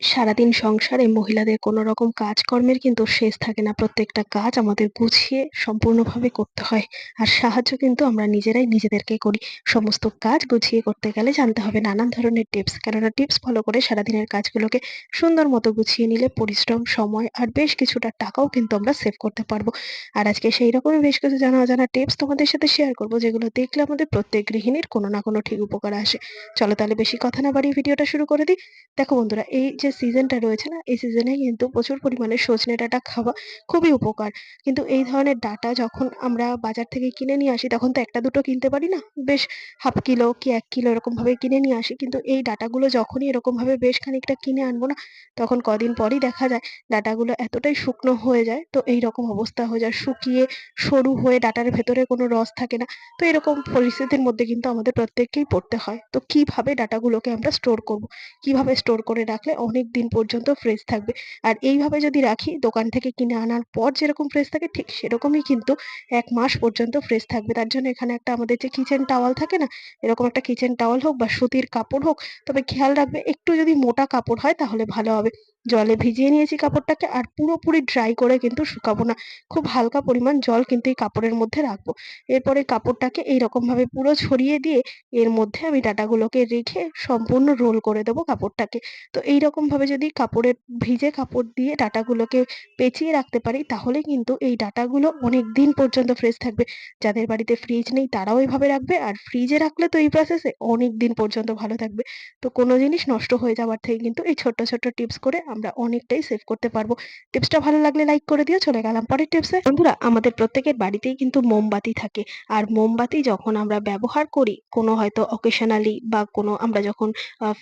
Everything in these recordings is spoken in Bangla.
সারাদিন সংসারে মহিলাদের কোনো রকম কাজকর্মের কিন্তু শেষ থাকে না। প্রত্যেকটা কাজ আমাদের গুছিয়ে সম্পূর্ণভাবে করতে হয়। আর সাহায্য কিন্তু আমরা নিজেরাই নিজেদেরকে করি। সমস্ত কাজ গুছিয়ে করতে গেলে জানতে হবে নানান ধরনের টিপস। কেননা টিপস ফলো করে সারাদিনের কাজগুলোকে সুন্দর মতো গুছিয়ে নিলে পরিশ্রম, সময় আর বেশ কিছুটা টাকাও কিন্তু আমরা সেভ করতে পারব। আর আজকে সেই রকমই বেশ কিছু জানা অজানা টিপস তোমাদের সাথে শেয়ার করব, যেগুলো দেখলে আমাদের প্রত্যেক গৃহিণীর কোনো না কোনো ঠিক উপকার আসে। চলো তাহলে বেশি কথা না বাড়িয়ে ভিডিওটা শুরু করে দিই। দেখো বন্ধুরা, এই যে সিজনটা রয়েছে না, এই সিজনে কিন্তু প্রচুর পরিমাণে সজনে ডাঁটা খাওয়া খুবই উপকার। কিন্তু এই ধরনের ডাঁটা যখন আমরা বাজার থেকে কিনে নিয়ে আসি, তখন তো একটা দুটো কিনতে পারি না। বেশ হাফ কিলো কি এক কিলো এরকম ভাবে কিনে নিয়ে আসি। কিন্তু এই ডাঁটাগুলো যখনই এরকম ভাবে বেশ খানিকটা কিনে আনব না, তখন কদিন পরই দেখা যায় ডাঁটাগুলো এতটাই শুকনো হয়ে যায়, তো এই রকম অবস্থা হয়ে যায়। শুকিয়ে সরু হয়ে ডাঁটার ভেতরে কোনো রস থাকে না। তো এরকম পরিস্থিতির মধ্যে কিন্তু আমাদের প্রত্যেককেই পড়তে হয়। তো কীভাবে ডাঁটাগুলোকে আমরা স্টোর করব? কীভাবে স্টোর করে রাখলে অনেক দিন পর্যন্ত ফ্রেশ থাকবে। আর এইভাবে যদি রাখি, দোকান থেকে কিনে আনার পর যেরকম ফ্রেশ থাকে, ঠিক সেরকমই কিন্তু এক মাস পর্যন্ত ফ্রেশ থাকবে। তার জন্য এখানে একটা আমাদের যে কিচেন টাওয়াল থাকে না, এরকম একটা কিচেন টাওয়াল হোক বা সুতির কাপড় হোক, তবে খেয়াল রাখবে একটু যদি মোটা কাপড় হয় তাহলে ভালো হবে। জলে ভিজিয়ে নিয়েছি কাপড়টাকে আর পুরোপুরি ড্রাই করে কিন্তু শুকাবো না। খুব হালকা পরিমাণ জল কিন্তু এই কাপড়ের মধ্যে রাখব। এরপরে কাপড়টাকে এইরকম ভাবে পুরো ছড়িয়ে দিয়ে এর মধ্যে আমি ডাটাগুলোকে রেখে সম্পূর্ণ রোল করে দেবো কাপড়টাকে। তো এইরকম ভাবে যদি কাপড়ের, ভিজে কাপড় দিয়ে ডাটাগুলোকে পেঁচিয়ে রাখতে পারি, তাহলে কিন্তু এই ডাটাগুলো অনেক দিন পর্যন্ত ফ্রেশ থাকবে। যাদের বাড়িতে ফ্রিজ নেই তারাও এইভাবে রাখবে আর ফ্রিজে রাখলে তো এই প্রসেসে অনেক দিন পর্যন্ত ভালো থাকবে। তো কোনো জিনিস নষ্ট হয়ে যাওয়ার থেকে কিন্তু এই ছোট্ট ছোট্ট টিপস করে আমরা অনেকটাই সেভ করতে পারব। টিপসটা ভালো লাগলে লাইক করে দিয়ে চলে গেলাম পরের টিপসে বন্ধুরা, আমাদের প্রত্যেকের বাড়িতেই কিন্তু মোমবাতি থাকে। আর মোমবাতি যখন আমরা ব্যবহার করি, কোনো হয়তো অকেশনালি বা কোনো আমরা যখন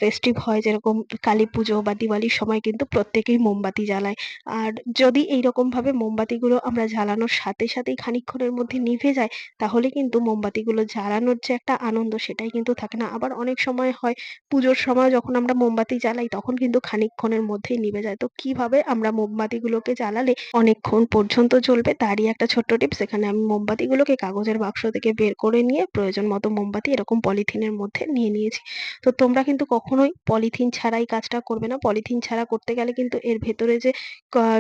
ফেস্টিভ হয়, যেরকম কালী পুজো বা দিওয়ালির সময় কিন্তু প্রত্যেকেই মোমবাতি জ্বালায়। আর যদি এইরকম ভাবে মোমবাতিগুলো আমরা জ্বালানোর সাথে সাথেই খানিকক্ষণের মধ্যে নিভে যায়, তাহলে কিন্তু মোমবাতিগুলো জ্বালানোর যে একটা আনন্দ সেটাই কিন্তু থাকে না। আবার অনেক সময় হয়, পুজোর সময় যখন আমরা মোমবাতি জ্বালাই, তখন কিন্তু খানিকক্ষণের মধ্যেই নিভে যায়। তো কীভাবে আমরা মোমবাতিগুলোকে জ্বালালে অনেকক্ষণ পর্যন্ত জ্বলবে তারই একটা ছোট্ট টিপস। এখানে আমি মোমবাতিগুলোকে কাগজের বাক্স থেকে বের করে নিয়ে প্রয়োজন মতো মোমবাতি এরকম পলিথিনের মধ্যে নিয়ে নিয়েছি। তো তোমরা কিন্তু কখনোই পলিথিন ছাড়াই কাজটা করবে না। পলিথিন ছাড়া করতে গেলে কিন্তু এর ভেতরে যে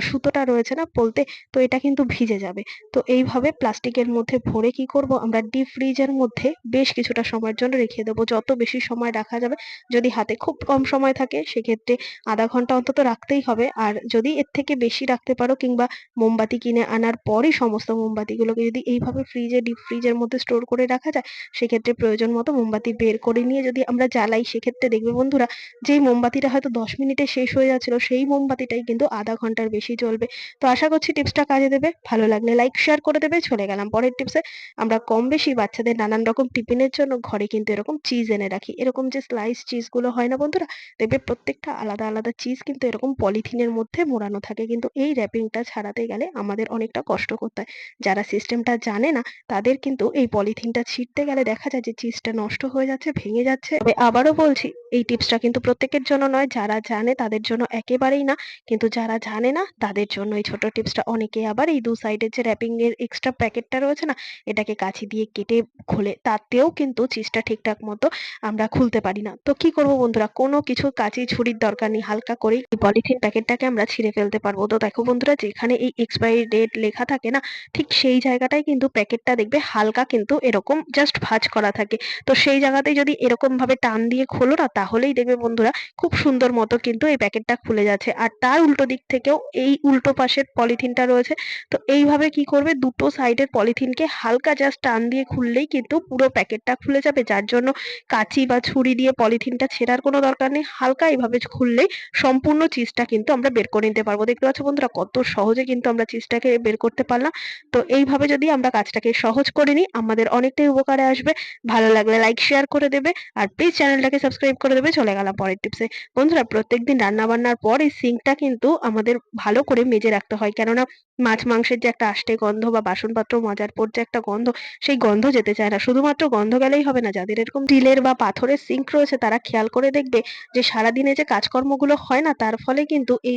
সুতোটা রয়েছে না বলতে তো এটা কিন্তু ভিজে যাবে। তো এইভাবে প্লাস্টিকের মধ্যে ভরে কি করব? আমরা ডিপ ফ্রিজের মধ্যে বেশ কিছুটা সময়ের জন্য রেখে দেবো। যত বেশি সময় রাখা যাবে, যদি হাতে খুব কম সময় থাকে, সেক্ষেত্রে আধা ঘণ্টা অন্তত রাখতেই হবে। আর যদি এর থেকে বেশি রাখতে পারো কিংবা মোমবাতি কিনে আনার পরে সমস্ত মোমবাতিগুলোকে যদি এইভাবে ফ্রিজে ডিপ ফ্রিজের মধ্যে স্টোর করে রাখা যায়, সেক্ষেত্রে প্রয়োজন মতো মোমবাতি বের করে নিয়ে যদি আমরা জ্বালাই, সেক্ষেত্রে দেখবে বন্ধুরা যেই মোমবাতিটা হয়তো দশ মিনিটে শেষ হয়ে যাচ্ছিল, সেই মোমবাতিটাই কিন্তু আধা ঘণ্টার বেশি জ্বলবে। তো আশা করছি টিপসটা কাজে দেবে। ভালো লাগলে লাইক শেয়ার করে দেবে। চলে গেলাম পরের টিপসে। আমরা কম বেশি বাচ্চাদের নানান রকম টিফিনের জন্য ঘরে কিন্তু এরকম চিজ এনে রাখি। এরকম যে স্লাইস চিজগুলো হয় না বন্ধুরা, দেখবে প্রত্যেকটা আলাদা আলাদা চিজ কিন্তু এরকম পলিথিনের মধ্যে মোড়ানো থাকে। কিন্তু এই র্যাপিংটা ছাড়াতে গেলে আমাদের অনেকটা কষ্ট করতে হয়। যারা সিস্টেমটা জানে না, তাদের কিন্তু এই পলিথিনটা ছিঁড়তে গেলে দেখা যায় যে চিজটা নষ্ট হয়ে যাচ্ছে, ভেঙে যাচ্ছে। তবে আবারও বলছি, এই টিপসটা কিন্তু প্রত্যেকের জন্য নয়। যারা জানে, তাদের জন্য একেবারেই না। কিন্তু যারা জানে না, তাদের জন্য এই ছোট টিপসটা অনেকে আবার এই দু সাইডের যে র্যাপিং এর এক্সট্রা প্যাকেটটা রয়েছে না, এটাকে কাছি দিয়ে কেটে খোলে তাতেও কিন্তু চিজটা ঠিকঠাক মতো আমরা খুলতে পারি না। তো কি করব বন্ধুরা? কোনো কিছু কাঁচি ছুরির দরকার নেই। হালকা করেই পলিথিন প্যাকেটটাকে আমরা ছিঁড়ে ফেলতে পারব। তো দেখো বন্ধুরা, যেখানে এই এক্সপায়ারি ডেট লেখা থাকে না, ঠিক সেই জায়গাটাই কিন্তু প্যাকেটটা দেখবে হালকা কিন্তু এরকম জাস্ট ভাঁজ করা থাকে। তো সেই জায়গাতেই যদি এরকম ভাবে টান দিয়ে খোলো না, তাহলেই দেখবে বন্ধুরা খুব সুন্দর মতো কিন্তু এই প্যাকেটটা খুলে যাচ্ছে। আর তার উল্টো দিক থেকেও এই উল্টো পাশের পলিথিনটা রয়েছে। তো এইভাবে কি করবে, দুটো সাইডের পলিথিনকে হালকা জাস্ট টান দিয়ে খুললেই কিন্তু পুরো প্যাকেটটা খুলে যাবে। যার জন্য কাঁচি বা ছুরি দিয়ে পলিথিনটা ছেঁড়ার কোনো দরকার নেই। হালকা এইভাবে খুললেই সম্পূর্ণ চিজটা কিন্তু আমরা বের করে নিতে পারব। দেখতে পাচ্ছ বন্ধুরা, কত সহজে কিন্তু আমরা চিজটাকে বের করতে পারলাম। তো এইভাবে যদি আমরা কাজটাকে সহজ করে নিই, আমাদের অনেকটাই উপকারে আসবে। ভালো লাগলে লাইক শেয়ার করে দেবে আর প্লিজ চ্যানেলটাকে সাবস্ক্রাইব করে দেবে। চলে গেলাম পরের টিপসে বন্ধুরা, প্রত্যেকদিন রান্না বান্নার পর এই সিঙ্কটা কিন্তু আমাদের ভালো করে মেজে রাখতে হয়। কেননা মাছ মাংসের যে একটা আষ্টে গন্ধ বা বাসনপত্র মজার পর যে একটা গন্ধ, সেই গন্ধ যেতে চায় না। শুধুমাত্র গন্ধ গেলেই হবে না। যাদের এরকম স্টিলের বা পাথরের সিঙ্ক রয়েছে, তারা খেয়াল করে দেখবে যে সারাদিনে যে কাজকর্মগুলো হয় না, তার ফলে কিন্তু এই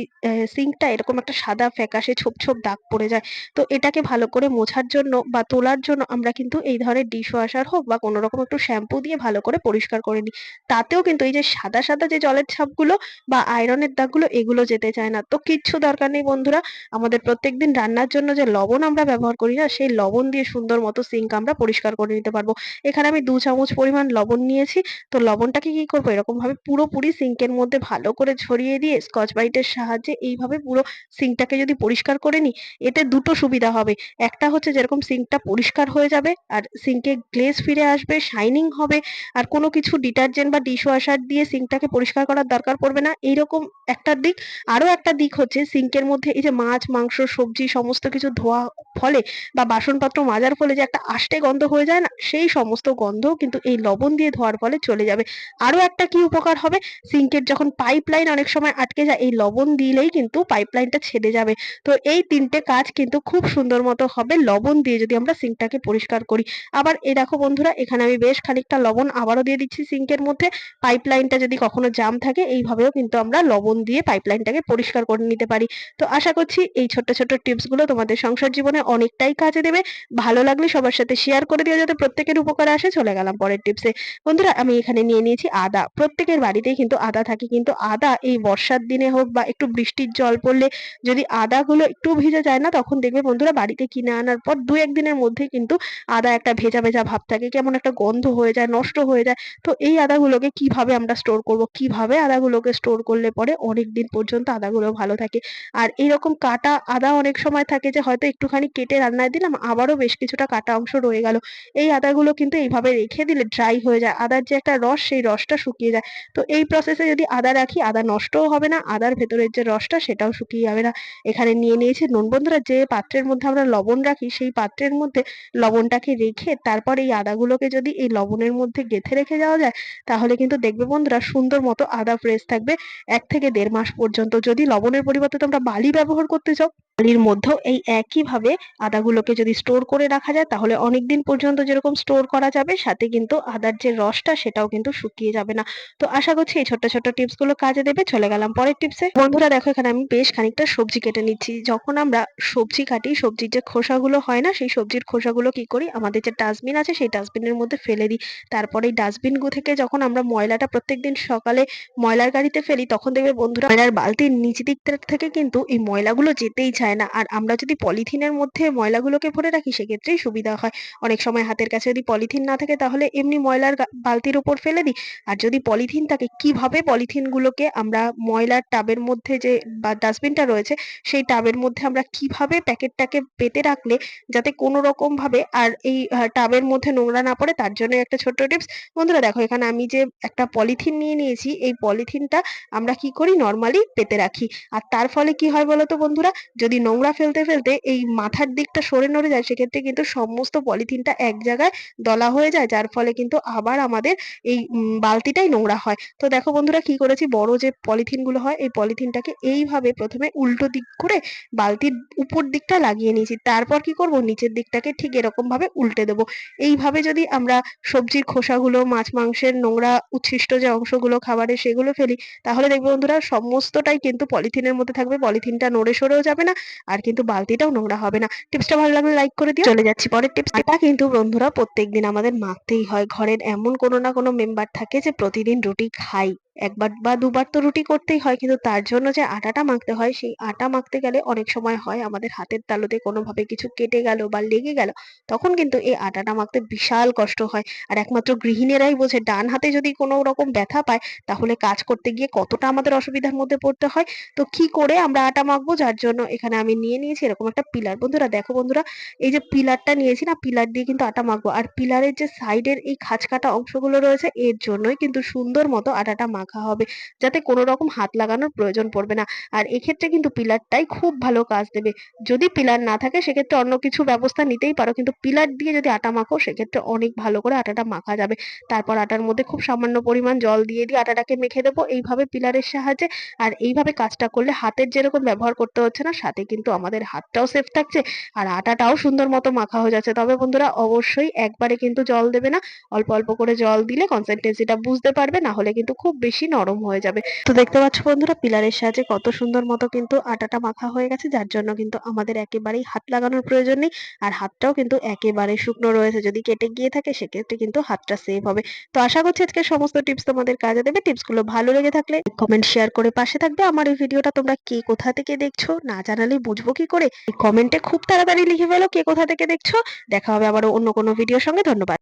সিঙ্কটা এরকম একটা সাদা ফ্যাকাশে ছোপ ছোপ দাগ পড়ে যায়। তো এটাকে ভালো করে মোছার জন্য বা তোলার জন্য আমরা কিন্তু এই ধরনের ডিশ ওয়াশার হোক বা কোনো রকম একটু শ্যাম্পু দিয়ে ভালো করে পরিষ্কার করে নিই। তাতেও কিন্তু এই যে সাদা সাদা যে জলের ছাপগুলো বা আয়রনের দাগগুলো এগুলো যেতে চায় না। তো কিচ্ছু দরকার নেই বন্ধুরা, আমাদের প্রত্যেকদিন রান্নার জন্য যে লবণ আমরা ব্যবহার করি না, সেই লবণ দিয়ে সুন্দর মতো সিঙ্ক আমরা পরিষ্কার করে নিতে পারব। এখানে আমি দু চামচ পরিমাণ লবণ নিয়েছি। তো লবণটাকে কি করব? এরকম ভাবে পুরোপুরি সিঙ্কের মধ্যে ভালো করে ছড়িয়ে দিয়ে স্কচ ব্রাইটের সাহায্যে এইভাবে পুরো সিঙ্কটাকে যদি পরিষ্কার করে নিই এতে দুটো সুবিধা হবে। একটা হচ্ছে যেরকম সিঙ্কটা পরিষ্কার হয়ে যাবে আর সিঙ্কে গ্লেজ ফিরে আসবে, শাইনিং হবে আর কোনো কিছু ডিটারজেন্ট বা ডিশ ওয়াশার দিয়ে সিঙ্কটাকে পরিষ্কার করার দরকার পড়বে না। এইরকম একটা দিক। আরও একটা দিক হচ্ছে সিঙ্কের মধ্যে এই যে মাছ, মাংস, সবজি সমস্ত কিছু ধোয়া ফলে বা বাসনপত্র মাজার ফলে যে একটা আষ্টে গন্ধ হয়ে যায় না, সেই সমস্ত গন্ধ কিন্তু এই লবণ দিয়ে ধোয়ার ফলে চলে যাবে। আরও একটা কি উপকার হবে? সিঙ্কের যখন পাইপ লাইন অনেক সময় আটকে যায় এই লবণ দিলেই কিন্তু পাইপ লাইনটা ছেড়ে যাবে। তো এই তিনটে কাজ কিন্তু খুব সুন্দর মতো হবে। লবণ দিয়ে যদি আমরা সিঙ্কটাকে পরিষ্কার করি। আবার এই দেখো বন্ধুরা, এখানে আমি বেশ খানিকটা লবণ আবারও দিয়ে দিচ্ছি সিঙ্কের মধ্যে। পাইপ লাইনটা যদি কখনো জাম থাকে, এইভাবেও কিন্তু আমরা লবণ দিয়ে পাইপ লাইনটাকে পরিষ্কার করে নিতে পারি। তো আশা করছি এই ছোট্ট ছোট্ট টিপসগুলো তোমাদের সংসার জীবনে অনেকটাই কাজে দেবে। ভালো লাগলে সবার সাথে শেয়ার করে দিও যাতে প্রত্যেকের উপকারে আসে। চলে গেলাম পরের টিপসে। বন্ধুরা, আমি এখানে নিয়ে নিয়েছি আদা। প্রত্যেকের বাড়িতেই কিন্তু আদা থাকে। কিন্তু আদা এই বর্ষার দিনে হোক বা একটু বৃষ্টির জল পড়লে যদি আদাগুলো একটু ভিজে যায় না, তখন দেখবে বন্ধুরা বাড়িতে কিনে আনার পর দু একদিনের মধ্যেই কিন্তু আদা একটা ভেজা ভেজা ভাব থাকে। কেমন একটা গন্ধ হয়ে যায়, নষ্ট হয়ে যায়। তো এই আদাগুলোকে কীভাবে আমরা স্টোর করব? কীভাবে আদাগুলোকে স্টোর করলে পরে অনেক দিন পর্যন্ত আদাগুলো ভালো থাকে? আর এইরকম কাটা আদা অনেক সময় থাকে যে হয়তো একটুখানি কেটে রান্নায় দিলাম, আবারও বেশ কিছুটা কাটা অংশ রয়ে গেল। এই আদাগুলো কিন্তু এইভাবে রেখে দিলে ড্রাই হয়ে যায়। আদার যে একটা রস, সেই রসটা শুকিয়ে যায়। তো এই প্রসেসে যদি আদা রাখি, আদা নষ্টও হবে না আদার ভেতরের যে রসটা সেটাও শুকিয়ে যাবে না। এখানে নিয়ে নিয়েছি নুন। বন্ধুরা, যে পাত্রের মধ্যে আমরা লবণ রাখি, সেই পাত্রের মধ্যে লবণটাকে রেখে তারপর এই আদাগুলোকে যদি এই লবণের মধ্যে গেঁথে রেখে যাওয়া যায়, তাহলে কিন্তু দেখবে বন্ধুরা সুন্দর মতো আদা ফ্রেশ থাকবে। এক থেকে দেড় মাস পর্যন্ত যদি লবণের পরিবর্তে তোমরা বালি ব্যবহার করতে চাও বালির মধ্যেও এই একই ভাবে আদাগুলোকে যদি স্টোর করে রাখা যায়, তাহলে অনেকদিন পর্যন্ত যেরকম স্টোর করা যাবে, সাথে কিন্তু আদার যে রসটা, সেটাও কিন্তু শুকিয়ে যাবে না। তো আশা করছি এই ছোট্ট ছোট্ট টিপসগুলো কাজে দেবে। চলে গেলাম পরের টিপসে বন্ধুরা, দেখো এখানে আমি বেশ খানিকটা সবজি কেটে নিচ্ছি। যখন আমরা সবজি কাটি, সবজির যে খোসাগুলো হয় না, সেই সবজির খোসাগুলো কি করি? আমাদের যে ডাস্টবিন আছে, সেই ডাস্টবিনের মধ্যে ফেলে দিই। তারপরে এই ডাস্টবিন থেকে যখন আমরা ময়লাটা প্রত্যেকদিন সকালে ময়লার গাড়িতে ফেলি, তখন দেখবে বন্ধুরা, ময়লার বালতির নিচ দিক থেকে কিন্তু এই ময়লাগুলো যেতেই চায় না। আর আমরা যদি পলিথিনের মধ্যে ময়লাগুলোকে ভরে রাখি, সেক্ষেত্রেই সুবিধা হয়। অনেক সময় হাতের কাছে যদি পলিথিন না থাকে, তাহলে এমনি ময়লার বালতির উপর ফেলে দিই। আর যদি পলিথিন থাকে, কীভাবে পলিথিনগুলোকে আমরা ময়লার টাবের মধ্যে যে বা ডাস্টবিনটা রয়েছে, সেই টাবের মধ্যে আমরা কীভাবে প্যাকেটটাকে পেতে রাখলে যাতে কোনো রকম ভাবে আর এই টাবের মধ্যে নোংরা না পড়ে, তার জন্য একটা ছোট্ট টিপস। বন্ধুরা, দেখো, এখানে আমি যে একটা পলিথিন নিয়ে নিয়েছি, এই পলিথিনটা আমরা কি করি? নর্মালি পেতে রাখি। আর তার ফলে কি হয় বলতো বন্ধুরা? যদি নোংরা ফেলতে ফেলতে এই মাথার দিকটা সরে নড়ে যায়, সেক্ষেত্রে কিন্তু সমস্ত পলিথিনটা এক জায়গায় দলা হয়ে যায়, যার ফলে কিন্তু আবার আমাদের এই বালতিটাই নোংরা হয়। তো দেখো বন্ধুরা কি করেছি? বড় যে পলিথিনগুলো হয়, এই পলিথিনটাকে এইভাবে প্রথমে উল্টো দিক করে বালতির উপর দিকটা লাগিয়ে নিয়েছি। তারপর কি করব? নিচের দিকটাকে ঠিক এরকম ভাবে উল্টে দেবো। এইভাবে যদি আমরা সবজির খোসাগুলো, মাছ মাংসের নোংরা উচ্ছিষ্ট যে অংশগুলো, খাবারের সেগুলো ফেলি, তাহলে দেখবে বন্ধুরা সমস্তটাই কিন্তু পলিথিনের মধ্যে থাকবে। পলিথিনটা নড়ে সরেও যাবে না আর কিন্তু বালতিটাও নোংরা হবে না। টিপসটা ভালো লাগলে লাইক করে দিও। চলে যাচ্ছি পরের টিপস এটা কিন্তু বন্ধুরা প্রত্যেকদিন আমাদের মাখতেই হয়। ঘরের এমন কোনো না কোনো মেম্বার থাকে যে প্রতিদিন রুটি খাই। একবার বা দুবার তো রুটি করতেই হয়, কিন্তু তার জন্য যে আটাটা মাখতে হয়, সেই আটা মাখতে গেলে অনেক সময় হয় আমাদের হাতের তালুতে কোনোভাবে কিছু কেটে গেল বা লেগে গেল, তখন কিন্তু এই আটাটা মাখতে বিশাল কষ্ট হয়। আর একমাত্র গৃহিণীরাই বোঝে, ডান হাতে যদি কোনো রকম ব্যথা পায়, তাহলে কাজ করতে গিয়ে কতটা আমাদের অসুবিধার মধ্যে পড়তে হয়? তো কি করে আমরা আটা মাখবো? যার জন্য এখানে আমি নিয়ে নিয়েছি এরকম একটা পিলার। বন্ধুরা, দেখো বন্ধুরা, এই যে পিলারটা নিয়েছি না, পিলার দিয়ে কিন্তু আটা মাখবো। আর পিলারের যে সাইডের এই খাঁজ কাটা অংশগুলো রয়েছে, এর জন্যই কিন্তু সুন্দর মতো আটাটা মাখা হবে। যাতে কোনো রকম হাত লাগানোর প্রয়োজন পড়বে না। আর এক্ষেত্রে কিন্তু পিলারটাই খুব ভালো কাজ দেবে। যদি পিলার না থাকে, সেক্ষেত্রে অন্য কিছু ব্যবস্থা নিতেই পারো। কিন্তু পিলার দিয়ে যদি আটা মাখো, সেক্ষেত্রে অনেক ভালো করে আটাটা মাখা যাবে। তারপর আটার মধ্যে খুব সামান্য পরিমাণ জল দিয়ে দিয়ে আটাটাকে মেখে দেবো। এইভাবে পিলারের সাহায্যে। আর এইভাবে কাজটা করলে হাতের যেরকম ব্যবহার করতে হচ্ছে না, সাথে কিন্তু আমাদের হাতটাও সেফ থাকছে। আর আটাটাও সুন্দর মতো মাখা হয়ে যাচ্ছে। তবে বন্ধুরা, অবশ্যই একবারে কিন্তু জল দেবে না। অল্প অল্প করে জল দিলে কনসিস্টেন্সিটা বুঝতে পারবে। না হলে কিন্তু খুব বেশি বেশি নরম হয়ে যাবে। তো দেখতে পাচ্ছ বন্ধুরা, পিলারের সাহায্যে কত সুন্দর মতো কিন্তু আটাটা মাখা হয়ে গেছে, যার জন্য কিন্তু আমাদের একেবারেই হাত লাগানোর প্রয়োজন নেই। আর হাতটাও কিন্তু একেবারে শুকনো রয়েছে, যদি কেটে গিয়ে থাকে সেক্ষেত্রে কিন্তু হাতটা সেভ হবে। তো আশা করছি আজকে সমস্ত টিপস তোমাদের কাজে দেবে। টিপসগুলো ভালো লেগে থাকলে কমেন্ট শেয়ার করে পাশে থাকবে। আমার এই ভিডিওটা তোমরা কে কোথা থেকে দেখছ না জানালে বুঝব কি করে? কমেন্টে খুব তাড়াতাড়ি লিখে ফেলো কে কোথা থেকে দেখছ। দেখা হবে আবার অন্য কোনো ভিডিওর সঙ্গে। ধন্যবাদ।